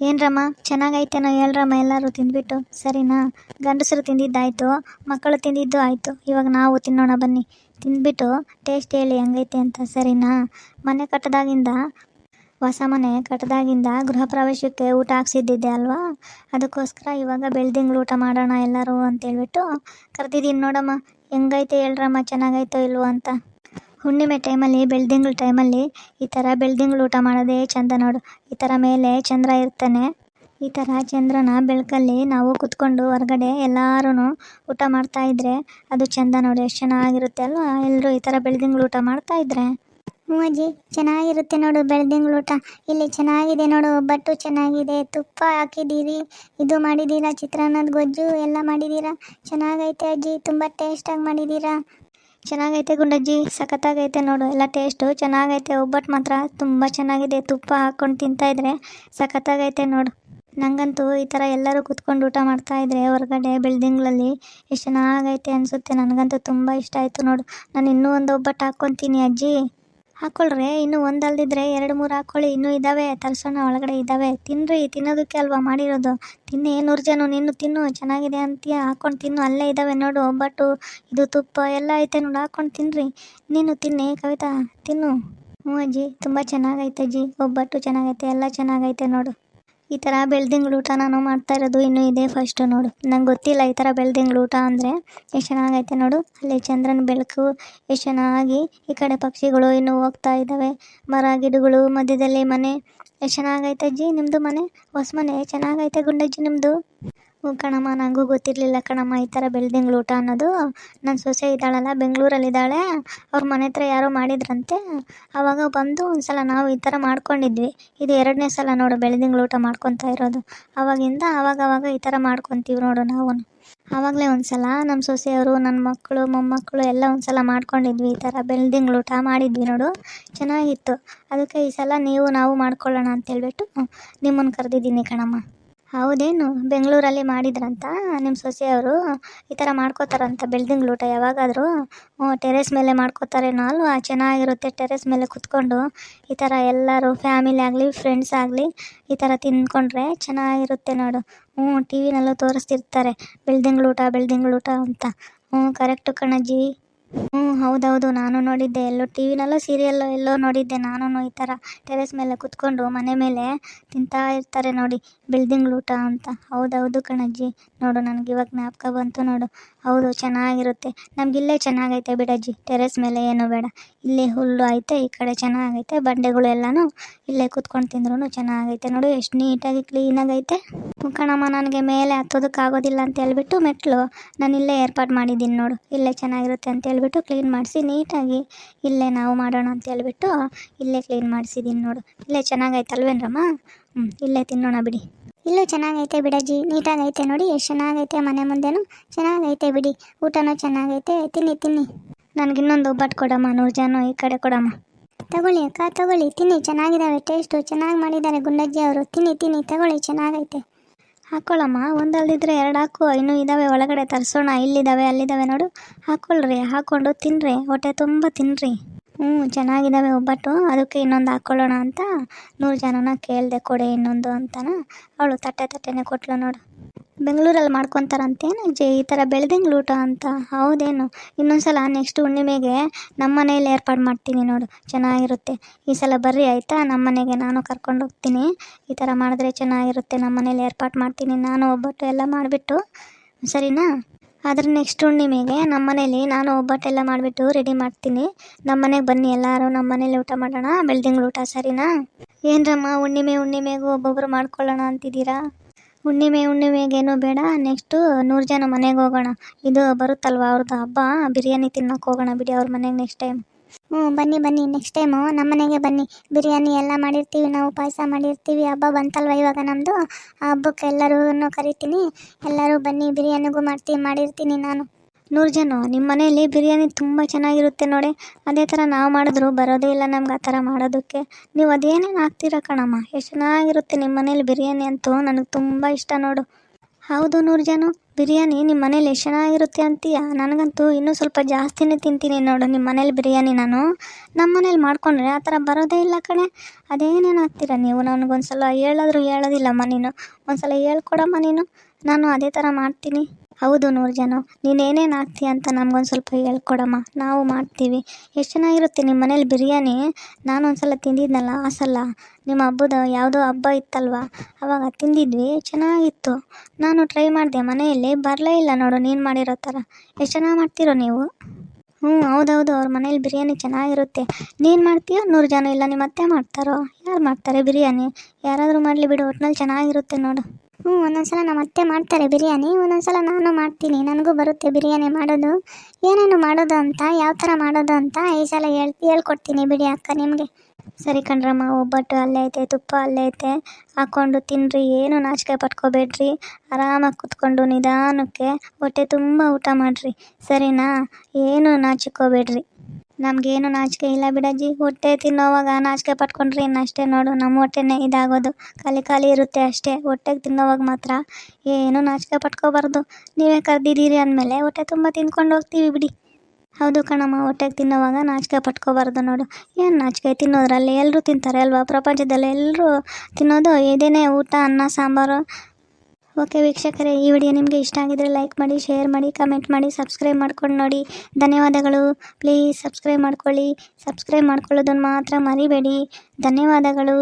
ಏನ್ರಮ್ಮ ಚೆನ್ನಾಗೈತೇನೋ ಹೇಳ್ರಮ್ಮ, ಎಲ್ಲರೂ ತಿಂದ್ಬಿಟ್ಟು. ಸರಿನಾ? ಗಂಡಸರು ತಿಂದಿದ್ದಾಯ್ತು, ಮಕ್ಕಳು ತಿಂದಿದ್ದು ಆಯಿತು. ಇವಾಗ ನಾವು ತಿನ್ನೋಣ ಬನ್ನಿ. ತಿಂದ್ಬಿಟ್ಟು ಟೇಸ್ಟ್ ಹೇಳಿ ಹೆಂಗೈತೆ ಅಂತ. ಸರಿನಾ? ಮನೆ ಕಟ್ಟದಾಗಿಂದ ಹೊಸ ಮನೆ ಕಟ್ಟದಾಗಿಂದ ಗೃಹ ಪ್ರವೇಶಕ್ಕೆ ಊಟ ಹಾಕ್ಸಿದ್ದಿದ್ದೆ ಅಲ್ವಾ? ಅದಕ್ಕೋಸ್ಕರ ಇವಾಗ ಬೆಳ್ದಿಂಗ್ಳು ಊಟ ಮಾಡೋಣ ಎಲ್ಲರೂ ಅಂತೇಳ್ಬಿಟ್ಟು ಕರೆದಿದ್ದೀನಿ ನೋಡಮ್ಮ. ಹೆಂಗೈತೆ ಹೇಳ್ರಮ್ಮ, ಚೆನ್ನಾಗೈತೋ ಇಲ್ವೋ ಅಂತ. ಹುಣ್ಣಿಮೆ ಟೈಮಲ್ಲಿ, ಬೆಳ್ದಿಂಗ್ಳು ಟೈಮಲ್ಲಿ ಈ ಥರ ಬೆಳ್ದಿಂಗ್ಳು ಊಟ ಮಾಡೋದೇ ಚಂದ ನೋಡು. ಈ ಥರ ಮೇಲೆ ಚಂದ್ರ ಇರ್ತಾನೆ. ಈ ಥರ ಚಂದ್ರನ ಬೆಳಕಲ್ಲಿ ನಾವು ಕುತ್ಕೊಂಡು ಹೊರಗಡೆ ಎಲ್ಲರೂ ಊಟ ಮಾಡ್ತಾ ಇದ್ರೆ ಅದು ಚಂದ ನೋಡಿ. ಎಷ್ಟು ಚೆನ್ನಾಗಿರುತ್ತೆ ಅಲ್ವಾ? ಎಲ್ಲರೂ ಈ ಥರ ಬೆಳ್ದಿಂಗ್ಳು ಊಟ ಮಾಡ್ತಾ ಇದ್ರೆ. ಹ್ಞೂ ಅಜ್ಜಿ ಚೆನ್ನಾಗಿರುತ್ತೆ ನೋಡು ಬೆಳ್ದಿಂಗಳ ಊಟ. ಇಲ್ಲಿ ಚೆನ್ನಾಗಿದೆ ನೋಡು ಒಬ್ಬಟ್ಟು ಚೆನ್ನಾಗಿದೆ, ತುಪ್ಪ ಹಾಕಿದ್ದೀರಿ. ಇದು ಮಾಡಿದ್ದೀರಾ ಚಿತ್ರಾನ್ನದ ಗೊಜ್ಜು? ಎಲ್ಲ ಮಾಡಿದ್ದೀರಾ? ಚೆನ್ನಾಗೈತೆ ಅಜ್ಜಿ, ತುಂಬ ಟೇಸ್ಟಾಗಿ ಮಾಡಿದ್ದೀರಾ? ಚೆನ್ನಾಗೈತೆ ಗುಂಡಜ್ಜಿ, ಸಖತ್ತಾಗೈತೆ ನೋಡು, ಎಲ್ಲ ಟೇಸ್ಟು ಚೆನ್ನಾಗೈತೆ ಒಬ್ಬಟ್ಟು ಮಾತ್ರ ತುಂಬ ಚೆನ್ನಾಗಿದೆ. ತುಪ್ಪ ಹಾಕ್ಕೊಂಡು ತಿಂತಾಯಿದ್ರೆ ಸಖತ್ತಾಗೈತೆ ನೋಡು. ನನಗಂತೂ ಈ ಥರ ಎಲ್ಲರೂ ಕುತ್ಕೊಂಡು ಊಟ ಮಾಡ್ತಾ ಇದ್ರೆ ಹೊರಗಡೆ ಬಿಲ್ಡಿಂಗ್ಗಳಲ್ಲಿ ಎಷ್ಟು ಚೆನ್ನಾಗೈತೆ ಅನಿಸುತ್ತೆ. ನನಗಂತೂ ತುಂಬ ಇಷ್ಟ ಆಯಿತು ನೋಡು. ನಾನು ಇನ್ನೂ ಒಂದು ಒಬ್ಬಟ್ಟು ಹಾಕ್ಕೊತೀನಿ ಅಜ್ಜಿ. ಹಾಕ್ಕೊಳ್ರಿ ಇನ್ನೂ ಒಂದಲ್ದಿದ್ರೆ ಎರಡು ಮೂರು ಹಾಕ್ಕೊಳ್ಳಿ ಇನ್ನೂ ಇದ್ದಾವೆ ತರ್ಸೋಣ, ಒಳಗಡೆ ಇದ್ದಾವೆ ತಿನ್ನಿರಿ ತಿನ್ನೋದಕ್ಕೆ ಅಲ್ವಾ ಮಾಡಿರೋದು? ತಿನ್ನಿ, ನೂರು ಜನ, ನೀನು ತಿನ್ನು, ಚೆನ್ನಾಗಿದೆ ಅಂತೀಯ? ಹಾಕೊಂಡು ತಿನ್ನು, ಅಲ್ಲೇ ಇದ್ದಾವೆ ನೋಡು, ಒಬ್ಬಟ್ಟು, ಇದು ತುಪ್ಪ, ಎಲ್ಲ ಐತೆ ನೋಡು ಹಾಕೊಂಡು ತಿನ್ನಿರಿ ನೀನು ತಿನ್ನಿ, ಕವಿತಾ, ತಿನ್ನು. ಹ್ಞೂ ಅಜ್ಜಿ, ತುಂಬ ಚೆನ್ನಾಗೈತೆ ಅಜ್ಜಿ, ಒಬ್ಬಟ್ಟು ಚೆನ್ನಾಗೈತೆ, ಎಲ್ಲ ಚೆನ್ನಾಗೈತೆ ನೋಡು. ಈ ಥರ ಬೆಳ್ದಿಂಗ್ಳು ಊಟ ನಾನು ಮಾಡ್ತಾ ಇರೋದು ಇನ್ನು ಇದೆ ಫಸ್ಟ್ ನೋಡು. ನಂಗೆ ಗೊತ್ತಿಲ್ಲ ಈ ಥರ ಬೆಳ್ದಿಂಗ್ಳು ಊಟ ಅಂದರೆ ಎಷ್ಟು ಚೆನ್ನಾಗೈತೆ ನೋಡು. ಅಲ್ಲಿ ಚಂದ್ರನ ಬೆಳಕು ಎಷ್ಟು ಚೆನ್ನಾಗಿ ಈ ಕಡೆ ಪಕ್ಷಿಗಳು ಇನ್ನು ಹೋಗ್ತಾ ಇದ್ದಾವೆ. ಮರ, ಗಿಡಗಳು, ಮಧ್ಯದಲ್ಲಿ ಮನೆ. ಎಷ್ಟು ಚೆನ್ನಾಗೈತೆ ಅಜ್ಜಿ ನಿಮ್ಮದು ಮನೆ? ಹೊಸ ಮನೆ. ಚೆನ್ನಾಗೈತೆ ಗುಂಡಜ್ಜಿ ನಿಮ್ಮದು ಕಣಮ್ಮ ನನಗೂ ಗೊತ್ತಿರಲಿಲ್ಲ ಕಣಮ್ಮ ಈ ಥರ ಬೆಳ್ದಿಂಗ್ಳು ಊಟ ಅನ್ನೋದು. ನನ್ನ ಸೊಸೆ ಇದ್ದಾಳಲ್ಲ, ಬೆಂಗಳೂರಲ್ಲಿದ್ದಾಳೆ. ಅವ್ರ ಮನೆ ಹತ್ರ ಯಾರೋ ಮಾಡಿದ್ರಂತೆ. ಅವಾಗ ಬಂದು ಒಂದು ಸಲ ನಾವು ಈ ಥರ ಮಾಡ್ಕೊಂಡಿದ್ವಿ. ಇದು ಎರಡನೇ ಸಲ ನೋಡು ಬೆಳ್ದಿಂಗ್ಳು ಊಟ ಮಾಡ್ಕೊತಾ ಇರೋದು. ಅವಾಗಿಂದ ಆವಾಗವಾಗ ಆವಾಗ ಈ ಥರ ಮಾಡ್ಕೊತೀವಿ ನೋಡು ನಾವು. ಆವಾಗಲೇ ಒಂದು ಸಲ ನಮ್ಮ ಸೊಸೆಯವರು ನನ್ನ ಮಕ್ಕಳು, ಮೊಮ್ಮಕ್ಕಳು ಎಲ್ಲ ಒಂದು ಸಲ ಮಾಡ್ಕೊಂಡಿದ್ವಿ ಈ ಥರ ಬೆಳ್ದಿಂಗ್ಳು ಊಟ ಮಾಡಿದ್ವಿ ನೋಡು. ಚೆನ್ನಾಗಿತ್ತು. ಅದಕ್ಕೆ ಈ ಸಲ ನೀವು, ನಾವು ಮಾಡ್ಕೊಳ್ಳೋಣ ಅಂತೇಳ್ಬಿಟ್ಟು ನಿಮ್ಮನ್ನು ಕರೆದಿದ್ದೀನಿ ಕಣಮ್ಮ. ಹೌದೇನು? ಬೆಂಗಳೂರಲ್ಲಿ ಮಾಡಿದ್ರಂತ ನಿಮ್ಮ ಸೊಸೆಯವರು? ಈ ಥರ ಮಾಡ್ಕೋತಾರಂತ ಬಿಲ್ಡಿಂಗ್ ಲೂಟ ಯಾವಾಗಾದರೂ? ಟೆರೇಸ್ ಮೇಲೆ ಮಾಡ್ಕೋತಾರೇನೋ ಅಲ್ವಾ? ಚೆನ್ನಾಗಿರುತ್ತೆ ಟೆರೇಸ್ ಮೇಲೆ ಕುತ್ಕೊಂಡು. ಈ ಥರ ಎಲ್ಲರೂ ಫ್ಯಾಮಿಲಿ ಆಗಲಿ ಫ್ರೆಂಡ್ಸ್ ಆಗಲಿ ಈ ಥರ ತಿಂದ್ಕೊಂಡ್ರೆ ಚೆನ್ನಾಗಿರುತ್ತೆ ನೋಡು. ಹ್ಞೂ ಟಿ ವಿನಲ್ಲೂ ತೋರಿಸ್ತಿರ್ತಾರೆ. ಬಿಲ್ಡಿಂಗ್ ಲೂಟ ಬಿಲ್ಡಿಂಗ್ ಲೂಟ ಅಂತ. ಹ್ಞೂ ಕರೆಕ್ಟು ಕಣಜ್ಜಿ. ಹ್ಞೂ, ಹೌದೌದು. ನಾನು ನೋಡಿದ್ದೆ. ಎಲ್ಲೋ ಟಿ ವಿನಲ್ಲೋ ಸೀರಿಯಲ್ಲೋ ಎಲ್ಲೋ ನೋಡಿದ್ದೆ. ನಾನು ಈ ಥರ ಟೆರೆಸ್ ಮೇಲೆ ಕುತ್ಕೊಂಡು ಮನೆ ಮೇಲೆ ತಿಂತಾ ಇರ್ತಾರೆ ನೋಡಿ. ಬಿಲ್ಡಿಂಗ್ ಲೂಟ ಅಂತ. ಹೌದೌದು ಕಣಜ್ಜಿ. ನೋಡು, ನನಗೆ ಇವಾಗ ಜ್ಞಾಪಕ ಬಂತು ನೋಡು. ಹೌದು, ಚೆನ್ನಾಗಿರುತ್ತೆ. ನಮಗಿಲ್ಲೇ ಚೆನ್ನಾಗೈತೆ ಬಿಡಜ್ಜಿ. ಟೆರೆಸ್ ಮೇಲೆ ಏನು ಬೇಡ. ಇಲ್ಲೇ ಹುಲ್ಲು ಐತೆ, ಈ ಕಡೆ ಚೆನ್ನಾಗೈತೆ, ಬಂಡೆಗಳು ಎಲ್ಲಾನು ಇಲ್ಲೇ ಕುತ್ಕೊಂಡು ತಿಂದ್ರೂ ಚೆನ್ನಾಗೈತೆ. ನೋಡು, ಎಷ್ಟು ನೀಟಾಗಿ ಕ್ಲೀನಾಗೈತೆ ಕಣಮ್ಮ, ನನಗೆ ಮೇಲೆ ಹತ್ತೋದಕ್ಕೆ ಆಗೋದಿಲ್ಲ ಅಂತ ಹೇಳ್ಬಿಟ್ಟು ಮೆಟ್ಲು ನಾನು ಇಲ್ಲೇ ಏರ್ಪಾಡು ಮಾಡಿದ್ದೀನಿ ನೋಡು. ಇಲ್ಲೇ ಚೆನ್ನಾಗಿರುತ್ತೆ ಅಂತ ಹೇಳ್ಬಿಟ್ಟು ಕ್ಲೀನ್ ಮಾಡಿಸಿ, ನೀಟಾಗಿ ಇಲ್ಲೇ ನಾವು ಮಾಡೋಣ ಅಂತ ಹೇಳ್ಬಿಟ್ಟು ಇಲ್ಲೇ ಕ್ಲೀನ್ ಮಾಡಿಸಿದ್ದೀನಿ ನೋಡು. ಇಲ್ಲೇ ಚೆನ್ನಾಗೈತಲ್ವೇನ್ರಮ್ಮ? ಹ್ಞೂ ಇಲ್ಲೇ ತಿನ್ನೋಣ ಬಿಡಿ. ಇಲ್ಲೂ ಚೆನ್ನಾಗೈತೆ ಬಿಡಜ್ಜಿ. ನೀಟಾಗೈತೆ ನೋಡಿ, ಎಷ್ಟು ಚೆನ್ನಾಗೈತೆ ಮನೆ ಮುಂದೆನೂ. ಚೆನ್ನಾಗೈತೆ ಬಿಡಿ. ಊಟನೂ ಚೆನ್ನಾಗೈತೆ. ತಿನ್ನಿ ತಿನ್ನಿ. ನನಗೆ ಇನ್ನೊಂದು ಒಬ್ಬಟ್ಟು ಕೊಡಮ್ಮ ನೂರು ಜನ ಈ ಕಡೆ ಕೊಡಮ್ಮ. ತಗೊಳ್ಳಿ ಅಕ್ಕ, ತಗೊಳ್ಳಿ. ತಿನ್ನಿ ಚೆನ್ನಾಗಿದ್ದಾವೆ ಟೇಸ್ಟು ಚೆನ್ನಾಗಿ ಮಾಡಿದ್ದಾರೆ ಗುಂಡಜ್ಜಿ ಅವರು. ತಿನ್ನಿ ತಿನ್ನಿ, ತಗೊಳ್ಳಿ, ಚೆನ್ನಾಗೈತೆ. ಹಾಕೊಳ್ಳಮ್ಮ ಒಂದಲ್ದಿದ್ರೆ ಎರಡು ಹಾಕು. ಇನ್ನೂ ಇದ್ದಾವೆ ಒಳಗಡೆ ತರಿಸೋಣ. ಇಲ್ಲಿದ್ದಾವೆ ಅಲ್ಲಿದ್ದಾವೆ ನೋಡು. ಹಾಕ್ಕೊಳ್ರಿ ಹಾಕ್ಕೊಂಡು ತಿನ್ನಿರಿ ಹೊಟ್ಟೆ ತುಂಬ ತಿನ್ನಿರಿ ಹ್ಞೂ ಚೆನ್ನಾಗಿದ್ದಾವೆ ಒಬ್ಬಟ್ಟು. ಅದಕ್ಕೆ ಇನ್ನೊಂದು ಹಾಕ್ಕೊಳ್ಳೋಣ ಅಂತ ನೂರು ಜನನ ಕೇಳಿದೆ ಕೊಡೆ ಇನ್ನೊಂದು ಅಂತನ. ಅವಳು ತಟ್ಟೆ ತಟ್ಟೆನೇ ಕೊಟ್ಲು ನೋಡು. ಬೆಂಗಳೂರಲ್ಲಿ ಮಾಡ್ಕೊತಾರಂತೇನು? ಜೆ, ಈ ಥರ ಬೆಳ್ದಂಗೆ ಲೂಟ ಅಂತ? ಹೌದೇನು? ಇನ್ನೊಂದ್ಸಲ ನೆಕ್ಸ್ಟ್ ಹುಣ್ಣಿಮೆಗೆ ನಮ್ಮ ಮನೇಲಿ ಏರ್ಪಾಡು ಮಾಡ್ತೀನಿ ನೋಡು. ಚೆನ್ನಾಗಿರುತ್ತೆ. ಈ ಸಲ ಬರ್ರಿ ಆಯಿತಾ? ನಮ್ಮ ಮನೆಗೆ ನಾನು ಕರ್ಕೊಂಡು ಹೋಗ್ತೀನಿ. ಈ ಥರ ಮಾಡಿದ್ರೆ ಚೆನ್ನಾಗಿರುತ್ತೆ. ನಮ್ಮ ಮನೇಲಿ ಏರ್ಪಾಡು ಮಾಡ್ತೀನಿ. ನಾನು ಒಬ್ಬಟ್ಟು ಎಲ್ಲ ಮಾಡಿಬಿಟ್ಟು. ಸರಿನಾ? ಆದ್ರೆ ನೆಕ್ಸ್ಟ್ ಹುಣ್ಣಿಮೆಗೆ ನಮ್ಮ ಮನೇಲಿ ನಾನು ಒಬ್ಬಟ್ಟೆಲ್ಲ ಮಾಡಿಬಿಟ್ಟು ರೆಡಿ ಮಾಡ್ತೀನಿ. ನಮ್ಮ ಮನೆಗೆ ಬನ್ನಿ ಎಲ್ಲರೂ ನಮ್ಮ ಮನೆಯಲ್ಲಿ ಊಟ ಮಾಡೋಣ ಬೆಳ್ದಿಂಗ್ಳು ಊಟ, ಸರಿನಾ? ಏನ್ರಮ್ಮ, ಹುಣ್ಣಿಮೆ ಹುಣ್ಣಿಮೆಗೂ ಒಬ್ಬೊಬ್ರು ಮಾಡ್ಕೊಳ್ಳೋಣ ಅಂತಿದ್ದೀರಾ? ಹುಣ್ಣಿಮೆ ಹುಣ್ಣಿಮೆಗೇನು ಬೇಡ ನೆಕ್ಸ್ಟು ನೂರು ಜನ ಮನೆಗೆ ಹೋಗೋಣ. ಇದು ಬರುತ್ತಲ್ವ ಅವ್ರದ್ದು ಹಬ್ಬ? ಬಿರಿಯಾನಿ ತಿನ್ನೋಕೆ ಹೋಗೋಣ ಬಿಡಿ ಅವ್ರ ಮನೆಗೆ ನೆಕ್ಸ್ಟ್ ಟೈಮ್ ಹ್ಞೂ, ಬನ್ನಿ ಬನ್ನಿ ನೆಕ್ಸ್ಟ್ ಟೈಮು ನಮ್ಮ ಮನೆಗೆ ಬನ್ನಿ. ಬಿರಿಯಾನಿ ಎಲ್ಲ ಮಾಡಿರ್ತೀವಿ, ನಾವು ಪಾಯಸ ಮಾಡಿರ್ತೀವಿ, ಹಬ್ಬ ಬಂತಲ್ವ ಇವಾಗ ನಮ್ಮದು ಆ ಹಬ್ಬಕ್ಕೆ ಎಲ್ಲರೂ ಕರಿತೀನಿ. ಎಲ್ಲರೂ ಬನ್ನಿ, ಬಿರಿಯಾನಿಗೂ ಮಾಡ್ತೀವಿ ಮಾಡಿರ್ತೀನಿ ನಾನು. ನೂರು ಜನ ನಿಮ್ಮ ಮನೆಯಲ್ಲಿ ಬಿರಿಯಾನಿ ತುಂಬ ಚೆನ್ನಾಗಿರುತ್ತೆ ನೋಡಿ. ಅದೇ ಥರ ನಾವು ಮಾಡಿದ್ರು, ಬರೋದೇ ಇಲ್ಲ ನಮ್ಗೆ ಆ ಥರ ಮಾಡೋದಕ್ಕೆ. ನೀವು ಅದೇನೇನು ಹಾಕ್ತೀರ ಕಣಮ್ಮ? ಎಷ್ಟು ಚೆನ್ನಾಗಿರುತ್ತೆ ನಿಮ್ಮ ಮನೇಲಿ ಬಿರಿಯಾನಿ ಅಂತೂ, ನನಗೆ ತುಂಬ ಇಷ್ಟ ನೋಡು. ಹೌದು ನೂರ್ಜಾನು. ಜನ ಬಿರಿಯಾನಿ ನಿಮ್ಮ ಮನೇಲಿ ಎಷ್ಟು ಚೆನ್ನಾಗಿರುತ್ತೆ ಅಂತೀಯ? ನನಗಂತೂ ಇನ್ನೂ ಸ್ವಲ್ಪ ಜಾಸ್ತಿನೇ ತಿಂತೀನಿ ನೋಡು ನಿಮ್ಮ ಮನೇಲಿ ಬಿರಿಯಾನಿ ನಾನು. ನಮ್ಮ ಮನೇಲಿ ಮಾಡ್ಕೊಂಡ್ರೆ ಆ ಥರ ಬರೋದೇ ಇಲ್ಲ ಕಣೆ. ಅದೇನೇನು ಹಾಕ್ತೀರ ನೀವು? ನನಗೊಂದು ಸಲ ಹೇಳಾದ್ರೂ ಹೇಳೋದಿಲ್ಲಮ್ಮ ನೀನು. ಒಂದು ಸಲ ಹೇಳ್ಕೊಡಮ್ಮ ನೀನು. ನಾನು ಅದೇ ಥರ ಮಾಡ್ತೀನಿ. ಹೌದು ನೂರು ಜನ ನೀನು ಏನೇನು ಹಾಕ್ತೀಯ ಅಂತ ನಮ್ಗೊಂದು ಸ್ವಲ್ಪ ಹೇಳ್ಕೊಡಮ್ಮ. ನಾವು ಮಾಡ್ತೀವಿ. ಎಷ್ಟು ಚೆನ್ನಾಗಿರುತ್ತೆ ನಿಮ್ಮ ಮನೇಲಿ ಬಿರಿಯಾನಿ? ನಾನು ಒಂದು ಸಲ ತಿಂದಿದ್ನಲ್ಲ, ಆ ಸಲ. ನಿಮ್ಮ ಹಬ್ಬದ ಯಾವುದೋ ಹಬ್ಬ ಇತ್ತಲ್ವ? ಅವಾಗ ತಿಂದಿದ್ವಿ, ಚೆನ್ನಾಗಿತ್ತು. ನಾನು ಟ್ರೈ ಮಾಡಿದೆ, ಮನೆಯಲ್ಲಿ ಬರಲೇ ಇಲ್ಲ ನೋಡು ನೀನು ಮಾಡಿರೋ ಥರ ಎಷ್ಟು ಚೆನ್ನಾಗಿ ಮಾಡ್ತೀರೋ ನೀವು? ಹ್ಞೂ, ಹೌದೌದು, ಅವ್ರ ಮನೇಲಿ ಬಿರಿಯಾನಿ ಚೆನ್ನಾಗಿರುತ್ತೆ. ನೀನು ಮಾಡ್ತೀಯೋ ನೂರು ಜನ ಇಲ್ಲ ನಿಮ್ಮ ಅತ್ತೆ ಮಾಡ್ತಾರೋ? ಯಾರು ಮಾಡ್ತಾರೆ ಬಿರಿಯಾನಿ? ಯಾರಾದರೂ ಮಾಡಲಿ ಬಿಡು, ಒಟ್ನಲ್ಲಿ ಚೆನ್ನಾಗಿರುತ್ತೆ ನೋಡು. ಹ್ಞೂ, ಒಂದೊಂದ್ಸಲ ನಮ್ಮ ಅತ್ತೆ ಮಾಡ್ತಾರೆ ಬಿರಿಯಾನಿ, ಒಂದೊಂದ್ಸಲ ನಾನು ಮಾಡ್ತೀನಿ. ನನಗೂ ಬರುತ್ತೆ ಬಿರಿಯಾನಿ ಮಾಡೋದು. ಏನೇನು ಮಾಡೋದು ಅಂತ, ಯಾವ ಥರ ಮಾಡೋದು ಅಂತ ಈ ಸಲ ಹೇಳ್, ಹೇಳ್ಕೊಡ್ತೀನಿ ಬಿಡಿ ಅಕ್ಕ ನಿಮಗೆ. ಸರಿ ಕಣ್ರಮ್ಮ, ಒಬ್ಬಟ್ಟು ಅಲ್ಲೇ ಐತೆ, ತುಪ್ಪ ಅಲ್ಲೇ ಐತೆ. ಹಾಕ್ಕೊಂಡು ತಿನ್ನಿರಿ ಏನು ನಾಚಿಕೆ ಪಟ್ಕೋಬೇಡ್ರಿ. ಆರಾಮಾಗಿ ಕುತ್ಕೊಂಡು ನಿಧಾನಕ್ಕೆ, ಹೊಟ್ಟೆ ತುಂಬ ಊಟ ಮಾಡಿರಿ. ಸರಿನಾ? ಏನು ನಾಚಿಕೋಬೇಡ್ರಿ. ನಮಗೇನು ನಾಚಿಕೆ ಇಲ್ಲ ಬಿಡಜ್ಜಿ. ಹೊಟ್ಟೆ ತಿನ್ನೋವಾಗ ನಾಚಿಕೆ ಪಟ್ಕೊಂಡ್ರೆ ಇನ್ನಷ್ಟೇ ನೋಡು, ನಮ್ಮ ಹೊಟ್ಟೆನೇ ಇದಾಗೋದು. ಖಾಲಿ ಖಾಲಿ ಇರುತ್ತೆ ಅಷ್ಟೇ. ಹೊಟ್ಟೆಗೆ ತಿನ್ನೋವಾಗ ಮಾತ್ರ ಏನು ನಾಚಿಕೆ ಪಟ್ಕೋಬಾರ್ದು. ನೀವೇ ಕರೆದಿದ್ದೀರಿ ಅಂದಮೇಲೆ ಹೊಟ್ಟೆ ತುಂಬ ತಿನ್ಕೊಂಡು ಹೋಗ್ತೀವಿ ಬಿಡಿ. ಹೌದು ಕಣಮ್ಮ, ಹೊಟ್ಟೆಗೆ ತಿನ್ನೋವಾಗ ನಾಚಿಕೆ ಪಟ್ಕೋಬಾರ್ದು ನೋಡು. ಏನು ನಾಚಿಕೆ? ತಿನ್ನೋದ್ರಲ್ಲಿ ಎಲ್ಲರೂ ತಿಂತಾರೆ ಅಲ್ವಾ? ಪ್ರಪಂಚದಲ್ಲಿ ಎಲ್ಲರೂ ತಿನ್ನೋದು ಇದೇನೇ ಊಟ, ಅನ್ನ, ಸಾಂಬಾರು ಓಕೆ ವೀಕ್ಷಕರೇ, ಈ ವಿಡಿಯೋ ನಿಮಗೆ ಇಷ್ಟ ಆಗಿದ್ರೆ ಲೈಕ್ ಮಾಡಿ ಶೇರ್ ಮಾಡಿ ಕಮೆಂಟ್ ಮಾಡಿ ಸಬ್ಸ್ಕ್ರೈಬ್ ಮಾಡ್ಕೊಂಡು ನೋಡಿ. ಧನ್ಯವಾದಗಳು. ಪ್ಲೀಸ್ ಸಬ್ಸ್ಕ್ರೈಬ್ ಮಾಡ್ಕೊಳ್ಳಿ. ಸಬ್ಸ್ಕ್ರೈಬ್ ಮಾಡ್ಕೊಳ್ಳೋದನ್ನು ಮಾತ್ರ ಮರಿಬೇಡಿ. ಧನ್ಯವಾದಗಳು.